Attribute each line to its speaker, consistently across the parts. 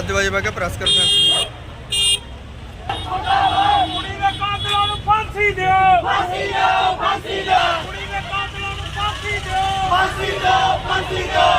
Speaker 1: 7 ਵਜੇ ਮੈਂ ਕਿਹਾ ਪ੍ਰੈਸ ਕਾਨਫਰੰਸ
Speaker 2: ਕੁੜੀ ਦੇ ਕਾਤਲਾਂ ਨੂੰ ਫਾਂਸੀ ਦਿਓ। ਫਾਂਸੀ ਦਿਓ ਫਾਂਸੀ ਦਿਓ। ਕੁੜੀ ਦੇ ਕਾਤਲਾਂ ਨੂੰ ਫਾਂਸੀ ਦਿਓ। ਫਾਂਸੀ ਦਿਓ ਫਾਂਸੀ ਦਿਓ।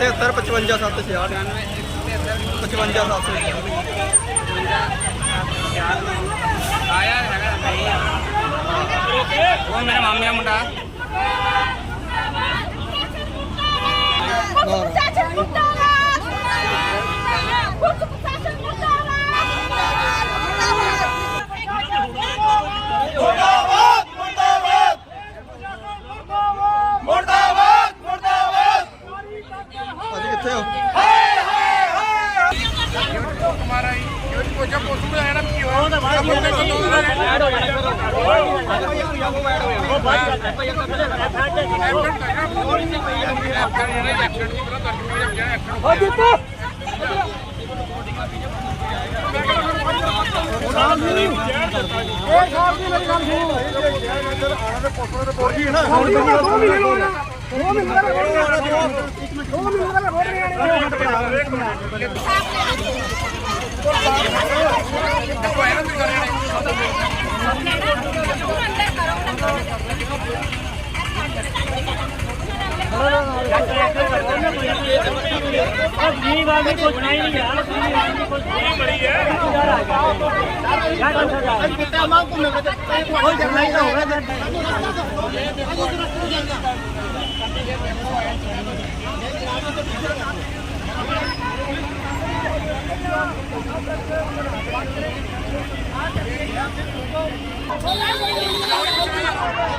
Speaker 1: 73 55 7 66 55 7
Speaker 3: ਆਇਆ ਹੈਗਾ ਨਹੀਂ। ਉਹ ਮੇਰੇ ਮਾਮੇ ਦਾ ਮੁੰਡਾ।
Speaker 1: ਚਾਚਾ ਮੁੰਡਾ
Speaker 3: ਮੇਰੀ ਛੋਟੀ ਬਾਤ ਕਿਸੇ ਗਰੀਬ ਦੇ ਕੋਈ ਸੁਣਾਈ ਨਹੀਂ ਕਰਦਾ ਇਹ ਗਰੀਬ ਦੇ अब जी वाली कुछ
Speaker 4: नहीं यार बड़ी है कितना मांग तुम कोई झगड़ा ही होगा इधर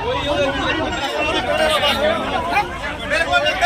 Speaker 4: कोई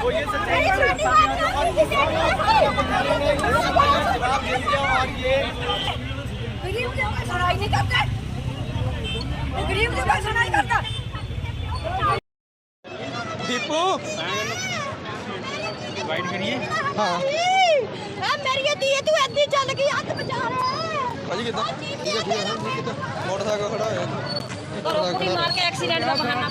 Speaker 4: ਕੋਈ ਸੁਣਾਈ ਕਰਦਾ?
Speaker 1: ਦੀਪੂ।
Speaker 3: ਵਾਈਟ ਕਰੀਏ।
Speaker 1: ਹਾਂ।
Speaker 4: ਆ ਮੇਰੀ ਧੀ ਤੂੰ ਐਦੀ ਚੱਲ ਗਈ ਹੱਥ ਬਚਾ ਲੈ।
Speaker 1: ਭਾਜੀ ਕਿੱਦਾਂ? ਠੀਕ ਹੈ ਠੀਕ ਹੈ ਹਾਂ, ਠੀਕ ਕਿੱਦਾਂ ਮੋਟਰਸਾਈਕਲ ਖੜਾ ਹੋਇਆ। ਮੋਟਰਸਾਈਕਲ
Speaker 4: ਕੁੜੀ ਮਾਰ ਕੇ ਐਕਸੀਡੈਂਟ ਦਾ ਬਹਾਨਾ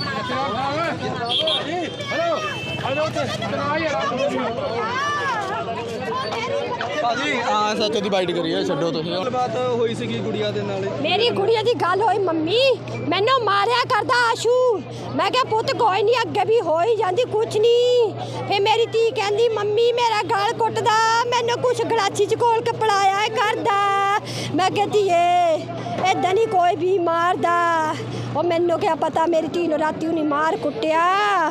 Speaker 1: ਭਾਜੀ, ਆ ਸੱਚ ਦੀ ਬਾਈਟ ਕਰੀਏ ਛੱਡੋ ਤੁਸੀਂ। ਗੱਲਬਾਤ ਹੋਈ ਸੀਗੀ ਗੁੜੀਆ ਦੇ ਨਾਲ।
Speaker 4: ਮੇਰੀ ਗੁੜੀਆ ਦੀ ਗੱਲ ਹੋਈ, ਮੰਮੀ। ਮੈਨੂੰ ਮਾਰਿਆ ਕਰਦਾ ਆਸ਼ੂ। ਮੈਂ ਕਿਹਾ, ਪੁੱਤ, ਕੋਈ ਨਹੀਂ ਅੱਗੇ ਵੀ ਹੋ ਹੀ ਜਾਂਦੀ, ਕੁਛ ਨਹੀਂ ਫੇ ਮੇਰੀ ਧੀ ਕਹਿੰਦੀ, ਮੰਮੀ, ਮੇਰਾ ਗਾਲ ਕੁੱਟਦਾ। ਮੈਨੂੰ ਕੁਛ ਗਲਾਚੀ ਚ ਕੋਲ ਕੇ ਪੜਾਇਆ ਕਰਦਾ। ਮੈਂ ਕਹਤੀ ਏ ਏਦਾਂ ਨਹੀਂ ਕੋਈ ਵੀ ਮਾਰਦਾ। ਉਹ ਮੈਨੂੰ ਕਿਹਾ, ਪਤਾ, ਮੇਰੀ ਧੀ ਨੂੰ ਰਾਤੀ ਉਹਨੇ ਮਾਰ ਕੁੱਟਿਆ।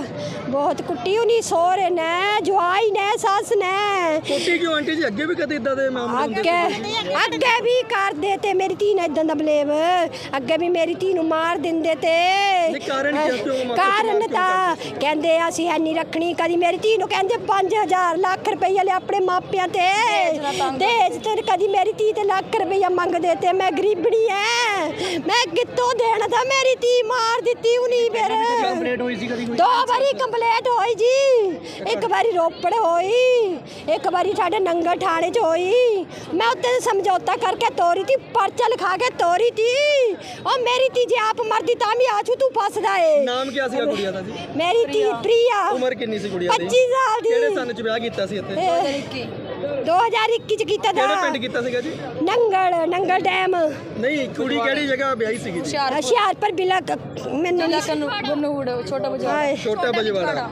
Speaker 4: ਬਹੁਤ ਕੁੱਟੀ ਉਨੀ ਸੋਹਰੇ ਨੇ ਜਵਾਈ ਨੇ ਸੱਸ ਨੇ।
Speaker 1: ਕੋਟੀ ਕਿਉਂ ਆਂਟੀ ਜੀ? ਅੱਗੇ ਵੀ ਕਦੇ ਇਦਾਂ ਦੇ ਮਾਮਲੇ
Speaker 4: ਅੱਗੇ ਅੱਗੇ ਵੀ ਕਰਦੇ ਤੇ ਮੇਰੀ ਧੀ ਨੇ ਇਦਾਂ ਦਾ ਬਲੇਵ। ਅੱਗੇ ਵੀ ਮੇਰੀ ਧੀ ਨੂੰ ਮਾਰ ਦਿੰਦੇ ਤੇ।
Speaker 1: ਕਾਰਨ? ਕਿਉਂ
Speaker 4: ਤਾਂ ਕਹਿੰਦੇ ਅਸੀਂ ਐਨੀ ਰੱਖਣੀ ਕਦੀ ਮੇਰੀ ਧੀ ਨੂੰ ਕਹਿੰਦੇ 5000 ਲੱਖ ਰੁਪਈਆ ਲੈ ਆਪਣੇ ਮਾਪਿਆਂ ਤੇ। ਦੇਜ ਤੇ ਕਦੀ ਮੇਰੀ ਧੀ ਤੇ ਲੱਖ ਰੁਪਈਆ ਮੰਗਦੇ ਤੇ ਮੈਂ ਗਰੀਬੜੀ ਐ। ਮੈਂ ਕਿੱਥੋਂ ਦੇਣਾ ਤਾਂ ਮੇਰੀ ਧੀ ਮਾਰ ਦਿੱਤੀ ਉਨੀ ਫਿਰ। ਦੋ ਵਾਰੀ ਕੰਪਲੀਟ ਹੋਈ ਜੀ। ਇੱਕ ਵਾਰੀ ਰੋਪੜ ਹੋਈ। ਇੱਕ ਵਾਰੀ ਸਾਡੇ ਨੰਗਲ ਥਾਣੇ 'ਚ ਹੋਈ। ਮੈਂ ਉੱਤੇ ਸਮਝੌਤਾ ਕਰਕੇ ਤੋਰੀ ਤੀ ਪਰਚਾ ਲਿਖਾ ਕੇ ਤੋਰੀ ਤੀ। ਉਹ ਮੇਰੀ ਤੀ ਜੇ ਆਪ ਮਰਦੀ ਤਾਂ ਵੀ ਆਛੂ ਤੂੰ ਫਸਦਾ ਏ।
Speaker 1: ਨਾਮ ਕੀ ਸੀਗਾ ਕੁੜੀਆ ਦਾ ਜੀ?
Speaker 4: ਮੇਰੀ ਤੀ ਪ੍ਰਿਆ।
Speaker 1: ਉਮਰ ਕਿੰਨੀ ਸੀ ਕੁੜੀਆ ਦੀ?
Speaker 4: 25 ਸਾਲ ਦੀ।
Speaker 1: ਕਿਹੜੇ ਸੰਨ ਚ ਵਿਆਹ ਕੀਤਾ ਸੀ ਇੱਥੇ?
Speaker 4: 2021 ਚ ਕੀਤਾ
Speaker 1: ਕਿਹੜੇ
Speaker 4: ਦਾ
Speaker 1: ਪਿੰਡ ਕੀਤਾ ਸੀਗਾ ਜੀ?
Speaker 4: ਨੰਗਲ ਨੰਗਲ ਡੈਮ।
Speaker 1: ਨਹੀਂ ਕੁੜੀ ਕਿਹੜੀ ਜਗ੍ਹਾ ਵਿਆਹੀ ਸੀਗੀ ਜੀ?
Speaker 4: ਹੁਸ਼ਿਆਰਪੁਰ। ਬਿਲਕ ਮੈਨੂੰ ਨਹੀਂ
Speaker 5: ਛੋਟਾ
Speaker 4: ਹਾਏ।
Speaker 1: ਛੋਟਾ ਬਜਵਾੜਾ।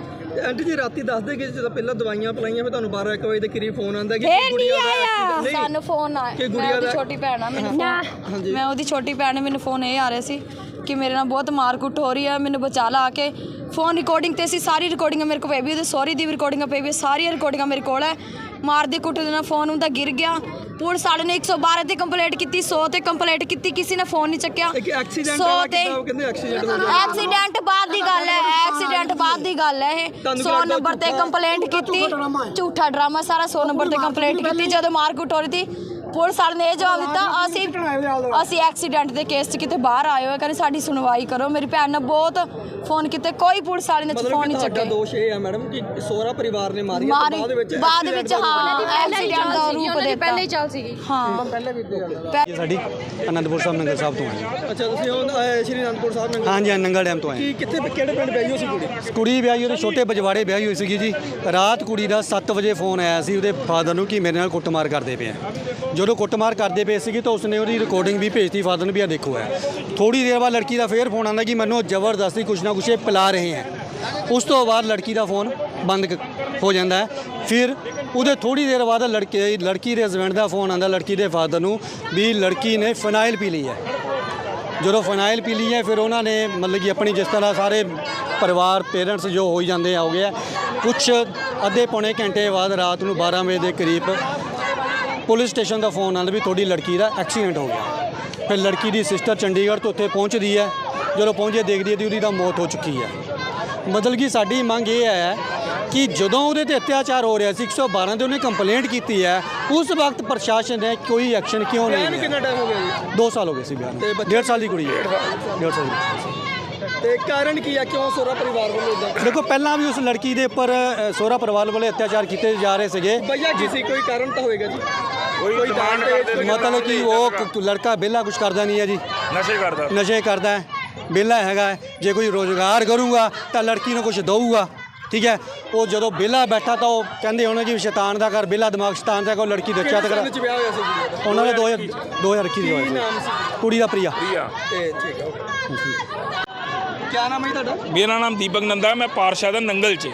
Speaker 1: ਆਂਟੀ ਜੀ ਰਾਤੀ ਦੱਸਦੇ ਕਿ ਜਦੋਂ ਪਹਿਲਾਂ ਦਵਾਈਆਂ ਪਲਾਈਆਂ ਫਿਰ ਤੁਹਾਨੂੰ 12 1 ਵਜੇ ਦੇ ਕਰੀਬ ਫੋਨ ਆਉਂਦਾ ਕਿ
Speaker 4: ਫੇਰ
Speaker 1: ਗੁੜੀਆ
Speaker 4: ਨਹੀਂ
Speaker 1: ਦਾ
Speaker 4: ਆਇਆ।
Speaker 1: ਨਹੀਂ,
Speaker 5: ਸਾਨੂੰ ਫੋਨ ਆਇਆ।
Speaker 1: ਕਿ
Speaker 5: ਮੈਂ
Speaker 1: ਗੁੜੀਆ
Speaker 5: ਉਹਦੀ
Speaker 1: ਦਾ-
Speaker 5: ਛੋਟੀ ਭੈਣ ਆ ਮੈਨੂੰ
Speaker 4: ਨਾ।
Speaker 1: ਹਾਂਜੀ।
Speaker 5: ਮੈਂ ਉਹਦੀ ਛੋਟੀ ਭੈਣ ਨੇ ਮੈਨੂੰ ਫੋਨ ਇਹ ਆ ਰਿਹਾ ਸੀ ਕਿ ਮੇਰੇ ਨਾਲ ਬਹੁਤ ਮਾਰਕੁੱਟ ਹੋ ਰਹੀ ਹੈ ਮੈਨੂੰ ਬਚਾ ਲਾ ਆ ਕੇ। ਫੋਨ ਰਿਕਾਰਡਿੰਗ ਤੇ ਸੀ ਸਾਰੀ ਰਿਕਾਰਡਿੰਗਾਂ ਮੇਰੇ ਕੋਲ ਪਈ ਵੀ ਉਹਦੇ ਸੌਰੀ ਦੀ ਰਿਕਾਰਡਿੰਗਾਂ ਪਈ ਵੀ ਸਾਰੀਆਂ ਰਿਕਾਰਡਿੰਗਾਂ ਮੇਰੇ ਕੋਲ ਹੈ ਮਾਰਦੇ ਕੁੱਟਦੇ ਨਾਲ ਫੋਨ ਉਹਦਾ ਗਿਰ ਗਿਆ। ਪੁਲਿਸ ਵਾਲੇ ਨੇ 112 ਤੇ ਕੰਪਲੇਂਟ ਕੀਤੀ 100 ਤੇ ਕੰਪਲੇਂਟ ਕੀਤੀ ਕਿਸੇ ਨੇ ਫੋਨ ਨਹੀਂ ਚੱਕਿਆ।
Speaker 1: ਇੱਕ ਐਕਸੀਡੈਂਟ
Speaker 5: 100
Speaker 1: ਵਾਲਾ
Speaker 5: ਤੇ
Speaker 1: ਕੀਤਾ ਉਹ ਕਹਿੰਦੇ ਐਕਸੀਡੈਂਟ ਹੋ ਗਿਆ
Speaker 5: ਐਕਸੀਡੈਂਟ ਬਾਅਦ ਦੀ ਗੱਲ ਹੈ ਐਕਸੀਡੈਂਟ ਬਾਅਦ ਦੀ ਗੱਲ ਹੈ ਇਹ।
Speaker 1: ਤੁਹਾਨੂੰ
Speaker 5: 100
Speaker 1: ਲੱਗਦਾ
Speaker 5: ਨੰਬਰ ਤੇ ਕੰਪਲੇਂਟ ਕੀਤੀ ਝੂਠਾ ਡਰਾਮਾ ਸਾਰਾ 100 ਨੰਬਰ ਤੇ ਕੰਪਲੇਂਟ ਕੀਤੀ ਜਦੋਂ ਮਾਰਕੁੱਟ ਹੋ ਰਹੀ ਸੀ। ਪੁਲਿਸ ਵਾਲੇ ਨੇ ਇਹ ਜਵਾਬ ਦਿੱਤਾ ਅਸੀਂ ਅਸੀਂ ਐਕਸੀਡੈਂਟ ਦੇ ਕੇਸ 'ਚ ਕਿਤੇ ਬਾਹਰ ਆਏ ਹੋਏ ਕਹਿੰਦੇ ਸਾਡੀ ਸੁਣਵਾਈ ਕਰੋ। ਮੇਰੀ ਭੈਣ ਨੇ ਬਹੁਤ ਫੋਨ ਕੀਤੇ ਕੋਈ ਪੁਲਿਸ ਵਾਲੇ ਨੇ ਫੋਨ ਨਹੀਂ
Speaker 1: ਤੁਹਾਡਾ
Speaker 5: ਚੱਕੇ
Speaker 1: ਦੋਸ਼ ਇਹ ਹੈ ਮੈਡਮ ਕਿ ਸੋਹਰਾ ਪਰਿਵਾਰ ਨੇ ਮਾਰੀ ਬਾਅਦ ਵਿੱਚ
Speaker 5: ਬਾਅਦ ਵਿੱਚ
Speaker 1: ਦਾ
Speaker 5: ਹਾਂ ਐਕਸੀਡੈਂਟ ਦਾ ਰੂਪ ਦਿੱਤਾ ਪਹਿਲੇ ਹੀ ਚੱਲ ਸੀਗੀ। ਹਾਂ।
Speaker 6: ਇਹ ਸਾਡੀ ਅਨੰਦਪੁਰ ਸਾਹਿਬ ਨੰਗਲ ਸਾਹਿਬ ਤੋਂ ਆਏ।
Speaker 1: ਅੱਛਾ ਤੁਸੀਂ ਹੁਣ ਆਏ ਸ਼੍ਰੀ ਅਨੰਦਪੁਰ ਸਾਹਿਬ ਨੰਗਲ
Speaker 6: ਹਾਂਜੀ ਹਾਂ, ਨੰਗਲ ਡੈਮ ਤੋਂ ਆਏ।
Speaker 1: ਕੀ ਕਿੱਥੇ ਕਿਹੜੇ ਪਿੰਡ ਵਿਆਹੀ ਹੋਈ ਸੀ ਕੁੜੀ?
Speaker 6: ਕੁੜੀ ਵਿਆਹੀ ਉਹਦੇ ਛੋਟੇ ਬਜਵਾੜੇ ਵਿਆਹੀ ਹੋਈ ਸੀਗੀ ਜੀ। ਰਾਤ ਕੁੜੀ ਦਾ 7 ਵਜੇ ਫੋਨ ਆਇਆ ਸੀ ਉਹਦੇ ਫਾਦਰ ਨੂੰ ਕਿ ਮੇਰੇ ਨਾਲ ਕੁੱਟਮਾਰ ਕਰਦੇ ਪਏ ਆ। ਜਦੋਂ ਕੁੱਟਮਾਰ ਕਰਦੇ ਪਏ ਸੀਗੇ ਤਾਂ ਉਸਨੇ ਉਹਦੀ ਰਿਕਾਰਡਿੰਗ ਵੀ ਭੇਜਤੀ, ਫਾਦਰ ਨੂੰ ਵੀ ਆ ਦੇਖੋ ਹੈ। ਥੋੜੀ ਦੇਰ ਬਾਅਦ ਲੜਕੀ ਦਾ ਫੇਰ ਫੋਨ ਆਉਂਦਾ ਕਿ ਮੈਨੂੰ ਜ਼ਬਰਦਸਤੀ ਕੁਛ ਨਾ ਕੁਛ ਇਹ ਪਿਲਾ ਰਹੇ ਹੈ। ਉਸ ਤੋਂ ਬਾਅਦ ਲੜਕੀ ਦਾ ਫੋਨ ਬੰਦ ਹੋ ਜਾਂਦਾ ਹੈ। ਫਿਰ ਉਹਦੇ ਥੋੜੀ ਦੇਰ ਬਾਅਦ ਲੜਕੇ, ਲੜਕੀ ਦੇ ਹਸਬੈਂਡ ਦਾ ਫੋਨ ਆਉਂਦਾ, ਲੜਕੀ ਦੇ ਫਾਦਰ ਨੂੰ ਵੀ ਲੜਕੀ ਨੇ ਫਨਾਈਲ ਪੀ ਲਈ ਹੈ। ਜਦੋਂ ਫਨਾਈਲ ਪੀ ਲਈ ਹੈ, ਫਿਰ ਉਹਨਾਂ ਨੇ ਮਤਲਬ ਕਿ ਆਪਣੀ ਜਿਸ ਤਰ੍ਹਾਂ ਸਾਰੇ ਪਰਿਵਾਰ ਪੇਰੈਂਟਸ ਜੋ ਹੋਈ ਜਾਂਦੇ ਆ, ਹੋ ਗਿਆ ਕੁਛ ਅੱਧੇ ਪੌਣੇ ਘੰਟੇ ਬਾਅਦ ਰਾਤ ਨੂੰ 12 ਵਜੇ ਦੇ ਕਰੀਬ ਪੁਲਿਸ ਸਟੇਸ਼ਨ ਦਾ ਫੋਨ ਆਉਂਦਾ ਵੀ ਤੁਹਾਡੀ ਲੜਕੀ ਦਾ ਐਕਸੀਡੈਂਟ ਹੋ ਗਿਆ। ਫਿਰ ਲੜਕੀ ਦੀ ਸਿਸਟਰ ਚੰਡੀਗੜ੍ਹ ਤੋਂ ਉੱਥੇ ਪਹੁੰਚਦੀ ਹੈ। ਜਦੋਂ ਪਹੁੰਚੇ ਦੇਖਦੀ ਹੈ ਕਿ ਉਹਦੀ ਤਾਂ ਮੌਤ ਹੋ ਚੁੱਕੀ ਹੈ। ਮਤਲਬ ਕਿ ਸਾਡੀ ਮੰਗ ਇਹ ਹੈ ਕਿ ਜਦੋਂ ਉਹਦੇ ਤੇ ਅਤਿਆਚਾਰ ਹੋ ਰਿਹਾ ਸੀ 112 ਤੇ ਉਹਨੇ ਕੰਪਲੇਂਟ ਕੀਤੀ ਹੈ ਉਸ ਵਕਤ ਪ੍ਰਸ਼ਾਸਨ ਨੇ ਕੋਈ ਐਕਸ਼ਨ ਕਿਉਂ ਨਹੀਂ ਲਿਆ
Speaker 1: ਕਿੰਨਾ ਟਾਈਮ ਹੋ ਗਿਆ ਜੀ?
Speaker 6: 2 ਸਾਲ ਹੋ ਗਏ ਸੀ ਵਿਆਹ
Speaker 1: ਤੇ
Speaker 6: ਨੂੰ
Speaker 1: ਬੱਚੇ-
Speaker 6: ਡੇਢ ਸਾਲ ਦੀ ਕੁੜੀ ਹੈ। ਡੇਢ ਸਾਲ। ਦੀ
Speaker 1: ਤੇ ਕਾਰਨ ਕੀ ਹੈ ਕਿਉਂ ਸੋਹਰਾ ਪਰਿਵਾਰ ਵੱਲੋਂ ਇਦਾਂ
Speaker 6: ਦੇਖੋ ਪਹਿਲਾਂ ਵੀ ਉਸ ਲੜਕੀ ਦੇ ਉੱਪਰ ਸਹੁਰਾ ਪਰਿਵਾਰ ਵੱਲੋਂ ਅਤਿਆਚਾਰ ਕੀਤੇ ਜਾ ਰਹੇ ਸੀਗੇ।
Speaker 1: ਭਈਆ ਕਿਸੇ ਕੋਈ ਕਾਰਨ ਤਾਂ ਹੋਏਗਾ ਜੀ? ਕੋਈ
Speaker 2: ਡਿਮਾਂਡ ਕਰਦੇ
Speaker 6: ਮਤਲਬ ਕਿ ਉਹ ਲੜਕਾ ਵਿਹਲਾ ਕੁਝ ਕਰਦਾ ਨਹੀਂ ਹੈ ਜੀ।
Speaker 2: ਨਸ਼ੇ ਕਰਦਾ।
Speaker 6: ਨਸ਼ੇ ਕਰਦਾ ਹੈ ਵਿਹਲਾ ਹੈਗਾ। ਜੇ ਕੋਈ ਰੋਜ਼ਗਾਰ ਕਰੂਗਾ ਤਾਂ ਲੜਕੀ ਨੂੰ ਕੁਝ ਦਊਗਾ। ਠੀਕ ਹੈ? ਉਹ ਜਦੋਂ ਵਿਹਲਾ ਬੈਠਾ ਤਾਂ ਉਹ ਕਹਿੰਦੇ ਹੋਣੇ ਕਿ ਸ਼ੈਤਾਨ ਦਾ ਘਰ ਵਿਹਲਾ ਦਿਮਾਗ ਸ਼ੈਤਾਨ ਦਾ ਕੋਈ ਲੜਕੀ ਦੇਖਿਆ ਤਾਂ
Speaker 1: ਸੰਨ ਚ ਵਿਆਹ ਹੋਇਆ ਸੀ ਕੁੜੀ ਦਾ
Speaker 6: ਉਹਨਾਂ ਨੇ 2000 2021 ਦੀ
Speaker 1: ਕੀ
Speaker 6: ਹੋਇਆ
Speaker 1: ਸੀ।
Speaker 6: ਕੁੜੀ ਦਾ ਪ੍ਰਿਆ।
Speaker 2: ਪ੍ਰਿਆ।
Speaker 1: ਤੇ ਠੀਕ ਹੈ ਕੀ ਨਾਮ ਹੈ ਤੁਹਾਡਾ?
Speaker 2: ਮੇਰਾ ਨਾਮ ਦੀਪਕ ਨੰਦਾ ਮੈਂ ਪਾਰਸ਼ਾ ਦਾ ਨੰਗਲ 'ਚ।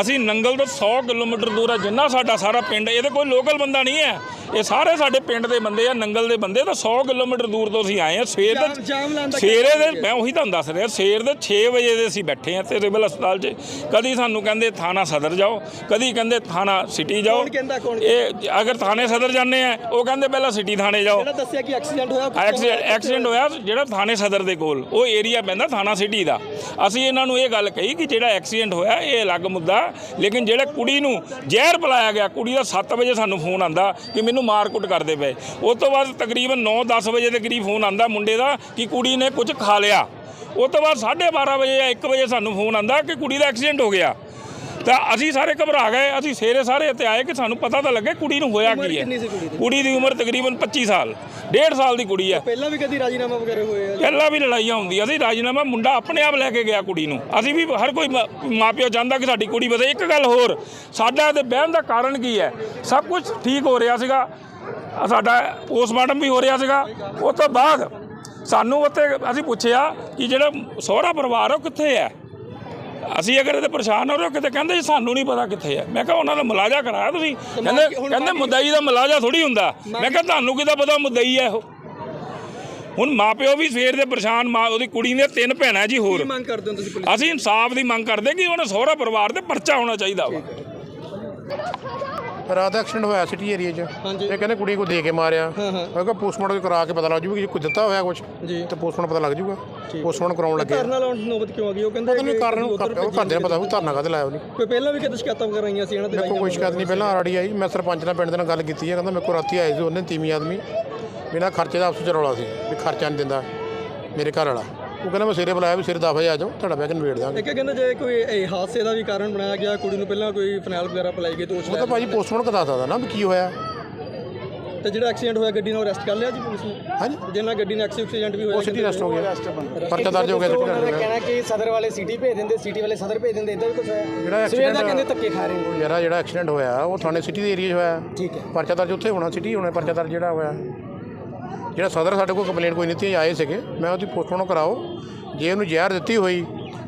Speaker 2: ਅਸੀਂ ਨੰਗਲ ਤੋਂ 100 ਕਿਲੋਮੀਟਰ ਦੂਰ ਆ ਜਿੰਨਾ ਸਾਡਾ ਸਾਰਾ ਪਿੰਡ ਇਹਦੇ ਕੋਈ ਲੋਕਲ ਬੰਦਾ ਨਹੀਂ ਹੈ। ਇਹ ਸਾਰੇ ਸਾਡੇ ਪਿੰਡ ਦੇ ਬੰਦੇ ਆ ਨੰਗਲ ਦੇ ਬੰਦੇ ਤਾਂ 100 ਕਿਲੋਮੀਟਰ ਦੂਰ ਤੋਂ ਅਸੀਂ ਆਏ ਆ ਸਵੇਰ ਦੇ ਸਵੇਰੇ ਦੇ ਮੈਂ ਉਹੀ ਤੁਹਾਨੂੰ ਦੱਸ ਰਿਹਾ ਸਵੇਰ ਦੇ 6 ਵਜੇ ਦੇ ਅਸੀਂ ਬੈਠੇ ਆ ਤੇ ਸਿਵਲ ਹਸਪਤਾਲ 'ਚ। ਕਦੀ ਸਾਨੂੰ ਕਹਿੰਦੇ ਥਾਣਾ ਸਦਰ ਜਾਓ ਕਦੀ ਕਹਿੰਦੇ ਥਾਣਾ ਸਿਟੀ ਜਾਓ। ਇਹ ਅਗਰ ਥਾਣੇ ਸਦਰ ਜਾਂਦੇ ਆ ਉਹ ਕਹਿੰਦੇ ਪਹਿਲਾਂ ਸਿਟੀ ਥਾਣੇ ਜਾਓ।
Speaker 1: ਜਿਹੜਾ ਦੱਸਿਆ ਕਿ ਐਕਸੀਡੈਂਟ ਹੋਇਆ
Speaker 2: ਐਕਸੀਡੈਂਟ ਹੋਇਆ? ਜਿਹੜਾ ਥਾਣੇ ਸਦਰ ਦੇ ਕੋਲ ਉਹ ਏਰੀਆ ਪੈਂਦਾ ਥਾਣਾ ਸਿਟੀ ਦਾ। ਅਸੀਂ ਇਹਨਾਂ ਨੂੰ ਇਹ ਗੱਲ ਕਹੀ ਕਿ ਜਿਹੜਾ ਐਕਸੀਡੈਂਟ ਹੋਇਆ ਇਹ ਅਲੱਗ ਮੁੱਦਾ, ਲੇਕਿਨ ਜਿਹੜਾ ਕੁੜੀ ਨੂੰ ਜ਼ਹਿਰ ਪਿਲਾਇਆ ਗਿਆ, ਕੁੜੀ ਦਾ 7 ਵਜੇ ਸਾਨੂੰ ਫੋਨ ਆਂਦਾ ਕਿ ਮੈਨੂੰ ਮਾਰਕੁੱਟ ਕਰਦੇ ਪਏ। ਉਸ ਤੋਂ ਬਾਅਦ ਤਕਰੀਬਨ 9-10 ਵਜੇ ਦੇ ਕਰੀਬ ਫੋਨ ਆਂਦਾ ਮੁੰਡੇ ਦਾ ਕਿ ਕੁੜੀ ਨੇ ਕੁਝ ਖਾ ਲਿਆ। ਉਸ ਤੋਂ ਬਾਅਦ 12:30 ਵਜੇ ਜਾਂ 1 ਵਜੇ ਸਾਨੂੰ ਫੋਨ ਆਂਦਾ ਕਿ ਕੁੜੀ ਦਾ ਐਕਸੀਡੈਂਟ ਹੋ ਗਿਆ। ਤਾਂ ਅਸੀਂ ਸਾਰੇ ਘਬਰਾ ਗਏ ਅਸੀਂ ਸਵੇਰੇ ਸਾਰੇ ਇੱਥੇ ਆਏ ਕਿ ਸਾਨੂੰ ਪਤਾ ਤਾਂ ਲੱਗੇ ਕੁੜੀ ਨੂੰ ਹੋਇਆ ਕੀ ਹੈ।
Speaker 1: ਕੁੜੀ ਦੀ?
Speaker 2: ਉਮਰ ਤਕਰੀਬਨ 25 ਸਾਲ 1.5 ਸਾਲ ਦੀ ਕੁੜੀ ਹੈ।
Speaker 1: ਪਹਿਲਾਂ ਵੀ ਕਦੀ ਰਾਜੀਨਾਮਾ ਵਗੈਰਾ ਹੋਏ ਆ?
Speaker 2: ਪਹਿਲਾਂ ਵੀ ਲੜਾਈਆਂ ਹੁੰਦੀਆਂ ਸੀ ਰਾਜੀਨਾਮਾ ਮੁੰਡਾ ਆਪਣੇ ਆਪ ਲੈ ਕੇ ਗਿਆ ਕੁੜੀ ਨੂੰ। ਅਸੀਂ ਵੀ ਹਰ ਕੋਈ ਮਾਪਿਓ ਚਾਹੁੰਦਾ ਕਿ ਸਾਡੀ ਕੁੜੀ ਵਧੇ ਇੱਕ ਗੱਲ ਹੋਰ ਸਾਡਾ ਤੇ ਬਹਿਣ ਦਾ ਕਾਰਨ ਕੀ ਹੈ? ਸਭ ਕੁਝ ਠੀਕ ਹੋ ਰਿਹਾ ਸੀਗਾ। ਸਾਡਾ ਪੋਸਟਮਾਰਟਮ ਵੀ ਹੋ ਰਿਹਾ ਸੀਗਾ। ਉਸ ਤੋਂ ਬਾਅਦ ਸਾਨੂੰ ਉੱਥੇ ਅਸੀਂ ਪੁੱਛਿਆ ਕਿ ਜਿਹੜਾ ਸਹੁਰਾ ਪਰਿਵਾਰ ਉਹ ਕਿੱਥੇ ਹੈ? ਅਸੀਂ ਅਗਰ ਇਹਦੇ ਪਰੇਸ਼ਾਨ ਹੋ ਰਹੇ ਹੋ ਕਿਤੇ ਕਹਿੰਦੇ ਜੀ ਸਾਨੂੰ ਨਹੀਂ ਪਤਾ ਕਿੱਥੇ ਹੈ ਮੈਂ ਕਿਹਾ ਉਹਨਾਂ ਦਾ ਮੁਲਾਜ਼ਾ ਕਰਾਇਆ ਤੁਸੀਂ। ਕਹਿੰਦੇ ਕਹਿੰਦੇ ਮੁੱਦਈ ਦਾ ਮੁਲਾਜ਼ਾ ਥੋੜੀ ਹੁੰਦਾ। ਮੈਂ ਕਿਹਾ ਤੁਹਾਨੂੰ ਕਿਦਾਂ ਪਤਾ ਮੁੱਦਈ ਹੈ ਉਹ? ਹੁਣ ਮਾਪਿਓ ਵੀ ਸਵੇਰ ਦੇ ਪਰੇਸ਼ਾਨ ਮਾਂ ਉਹਦੀ ਕੁੜੀ ਨੇ ਤਿੰਨ ਭੈਣਾਂ ਜੀ ਹੋਰ।
Speaker 1: ਕੀ ਮੰਗ ਕਰਦੇ ਹੋ ਤੁਸੀਂ ਪੁਲਿਸ
Speaker 2: ਅਸੀਂ ਇਨਸਾਫ ਦੀ ਮੰਗ ਕਰਦੇ ਕਿ ਉਹਨਾਂ ਸਹੁਰਾ ਪਰਿਵਾਰ ਤੇ ਪਰਚਾ ਹੋਣਾ ਚਾਹੀਦਾ ਵਾ।
Speaker 7: ਰਾਤ ਦਾ ਐਕਸੀਡੈਂਟ ਹੋਇਆ ਸਿਟੀ ਏਰੀਆ 'ਚ।
Speaker 1: ਹਾਂਜੀ।
Speaker 7: ਇਹ ਕਹਿੰਦੇ ਕੁੜੀ ਕੋ ਦੇ ਕੇ ਮਾਰਿਆ। ਮੈਂ ਕਿਹਾ ਪੋਸਟਮਾਰਟਮ ਕਰਾ ਕੇ ਪਤਾ ਲੱਗ ਜੂਗਾ ਕਿ ਕੋਈ ਦਿੱਤਾ ਹੋਇਆ ਕੁਝ
Speaker 1: ਜੀ।
Speaker 7: ਤੇ ਪੋਸਟਮਾਰਟਮ ਪਤਾ ਲੱਗ ਜੂਗਾ। ਪੋਸਟਮਾਰਟਮ ਕਰਾਉਣ ਲੱਗੇ।
Speaker 1: ਧਰਨਾ ਲਾਉਣ ਦੀ ਨੌਬਤ ਕਿਉਂ ਆ ਗਈ? ਉਹ ਕਹਿੰਦੇ
Speaker 7: ਪਤਾ ਨਹੀਂ
Speaker 1: ਕਿ
Speaker 7: ਕਾਰਨ
Speaker 1: ਉੱਧਰ
Speaker 7: ਉਹ ਘਰ ਦੇ ਪਤਾ ਹੋਊ ਧਰਨਾ ਕਾਹਦੇ ਲਾਇਆ ਉਹਨੇ
Speaker 1: ਕੋਈ ਪਹਿਲਾਂ ਵੀ ਕਿਤੇ ਸ਼ਿਕਾਇਤਾਂ ਕਰਾਈਆਂ ਸੀ ਇਹਨਾਂ ਤੇ
Speaker 7: ਕੋਈ ਸ਼ਿਕਾਇਤ ਨਹੀਂ ਪਹਿਲਾਂ ਆਰਡੀ ਆਈ ਮੈਂ ਸਰਪੰਚ ਨਾਲ ਪਿੰਡ ਦੇ ਨਾਲ ਗੱਲ ਕੀਤੀ ਹੈ। ਕਹਿੰਦਾ ਮੇਰੇ ਕੋਲ ਰਾਤੀ ਆਏ ਸੀ ਉਹਨੇ ਤੀਵੀਂ ਆਦਮੀ ਬਿਨਾਂ ਖਰਚੇ ਦਾ ਆਪਸ ਚ ਰੌਲਾ ਸੀ ਵੀ ਖਰਚਾ ਨਹੀਂ ਦਿੰਦਾ ਮੇਰੇ ਘਰ ਵਾਲਾ। ਉਹ ਕਹਿੰਦਾ ਮੈਂ ਸਿਰੇ ਬੁਲਾਇਆ ਵੀ ਸਿਰੇ 10 ਵਜੇ ਆ ਜਾਓ ਤੁਹਾਡਾ ਬੈਗ ਨਵੇੜ ਦਾਂਗੇ।
Speaker 1: ਇੱਕ ਕਹਿੰਦੇ ਜੇ ਕੋਈ ਇਹ ਹਾਦਸੇ ਦਾ ਵੀ ਕਾਰਨ ਬਣਾਇਆ ਗਿਆ ਕੁੜੀ ਨੂੰ ਪਹਿਲਾਂ ਕੋਈ ਫਨੈਲ ਵਗੈਰਾ ਪਿਲਾਈ ਗਈ ਤੇ ਉਸ
Speaker 7: ਉਹ ਤਾਂ ਭਾਜੀ ਪੋਸਟਮਾਰਟਮ ਕਰਾ ਸਕਦਾ ਨਾ ਵੀ ਕੀ ਹੋਇਆ।
Speaker 1: ਤੇ ਜਿਹੜਾ ਐਕਸੀਡੈਂਟ ਹੋਇਆ ਗੱਡੀ ਨਾਲ ਅਰੈਸਟ ਕਰ ਲਿਆ ਜੀ ਪੁਲਿਸ ਨੇ?
Speaker 7: ਹਾਂਜੀ।
Speaker 1: ਜਿਹਨਾਂ ਗੱਡੀ ਨਾਲ ਐਕਸੀਡੈਂਟ ਵੀ ਹੋਇਆ
Speaker 7: ਉਹ ਸਿਟੀ ਰੈਸਟ ਹੋ ਗਿਆ। ਪਰਚਾ ਦਰਜ ਹੋ ਗਿਆ ਹੋ ਗਿਆ
Speaker 8: ਕਹਿਣਾ ਕਿ ਸਦਰ ਵਾਲੇ ਸਿਟੀ ਭੇਜ ਦਿੰਦੇ ਸਿਟੀ ਵਾਲੇ ਸਦਰ ਭੇਜ ਦਿੰਦੇ ਇਦਾਂ ਵੀ ਕੁਝ ਹੋਇਆ।
Speaker 7: ਜਿਹੜਾ
Speaker 8: ਸਵੇਰ ਦਾ
Speaker 7: accident
Speaker 8: ਕਹਿੰਦੇ ਧੱਕੇ ਖਾ ਰਹੇ ਨੇ।
Speaker 7: ਯਾਰਾ ਜਿਹੜਾ ਐਕਸੀਡੈਂਟ ਹੋਇਆ ਉਹ ਥਾਣੇ ਸਿਟੀ ਦੇ ਏਰੀਆ 'ਚ ਹੋਇਆ।
Speaker 8: ਠੀਕ ਹੈ।
Speaker 7: ਪਰਚਾ ਦਰਜ ਉੱਥੇ ਹੋਣਾ ਸਿਟੀ ਹੋਣਾ ਪਰਚਾ ਦਰਜ ਜਿਹੜਾ ਹੋਇਆ। ਜਿਹੜਾ ਸਦਰ ਸਾਡੇ ਕੋਲ ਕੰਪਲੇਂਟ ਕੋਈ ਨਹੀਂ ਤੀ ਆਏ ਸੀਗੇ। ਮੈਂ ਉਹਦੀ ਪੋਸਟਮਾਰਟਮ ਕਰਾਓ। ਜੇ ਉਹਨੂੰ ਜ਼ਹਿਰ ਦਿੱਤੀ ਹੋਈ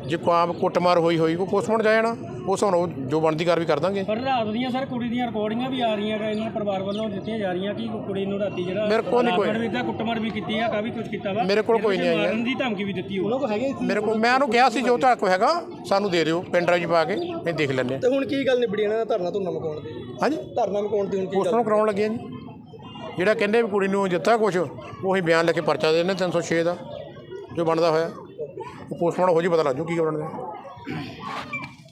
Speaker 7: ਜੇ ਕੋਈ ਕੁੱਟਮਾਰ ਹੋਈ ਹੋਈ ਉਹ ਪੋਸਟਮਾਰਟਮ ਜਾਣਾ ਉਸ ਹੁਣ ਉਹ ਜੋ ਬਣਦੀ ਕਾਰਵਾਈ ਕਰ ਦਾਂਗੇ।
Speaker 9: ਪਰ ਰਾਤ ਦੀਆਂ ਸਰ ਕੁੜੀ ਦੀਆਂ ਰਿਕਾਰਡਿੰਗਾਂ ਵੀ ਆ ਰਹੀਆਂ ਇਹਨਾਂ ਪਰਿਵਾਰ ਵੱਲੋਂ ਦਿੱਤੀਆਂ ਜਾ ਰਹੀਆਂ ਕਿ ਕੁੜੀ ਨੂੰ ਰਾਤੀ ਜਿਹੜਾ
Speaker 7: ਮੇਰੇ ਕੋਲ ਨਹੀਂ ਕੋਈ।
Speaker 9: ਤਾਂ ਕੁੱਟਮਾਰ ਵੀ ਕੀਤੀ ਆ ਕਾਫੀ ਕੁਝ ਕੀਤਾ ਵਾ।
Speaker 7: ਮੇਰੇ ਕੋਲ ਕੋਈ ਨਹੀਂ ਆਈ ਹੈ।
Speaker 9: ਮਾਰਨ ਦੀ ਧਮਕੀ ਵੀ ਦਿੱਤੀ ਉਹ
Speaker 7: ਮੇਰੇ ਕੋਲ ਮੈਂ ਉਹਨੂੰ ਕਿਹਾ ਸੀ ਜੋ ਤੁਹਾਡੇ ਕੋਲ ਹੈਗਾ ਸਾਨੂੰ ਦੇ ਦਿਓ ਪਿੰਡ ਰਾਜ ਪਾ ਕੇ ਇਹ ਦੇਖ ਲੈਂਦੇ ਹਾਂ
Speaker 1: ਤੇ ਹੁਣ ਕੀ ਗੱਲ ਨਿਬੜੀ ਇਹਨਾਂ ਦਾ ਧਰਨਾ ਧੁਰਨਾ ਮਕਾਉਣ ਦੀ?
Speaker 7: ਹਾਂਜੀ।
Speaker 1: ਧਰਨਾ ਮਕਾਉਣ ਦੀ ਹੁਣ ਕੀ ਗੱਲ?
Speaker 7: ਪੋਸਟਮਾਰਟਮ ਕਰਾਉਣ ਲੱਗੇ ਆ ਜੀ। ਜਿਹੜਾ ਕਹਿੰਦੇ ਵੀ ਕੁੜੀ ਨੂੰ ਦਿੱਤਾ ਕੁਝ ਉਹੀ ਬਿਆਨ ਲੈ ਕੇ ਪਰਚਾ ਦੇ ਦਿੰਦੇ 306 ਦਾ, ਜੋ ਬਣਦਾ ਹੋਇਆ। ਉਹ ਪੋਸਟਮਾਰਟਮ ਹੋ ਜੀ ਪਤਾ ਲੱਗ ਜੂ ਕੀ ਬਣਦਾ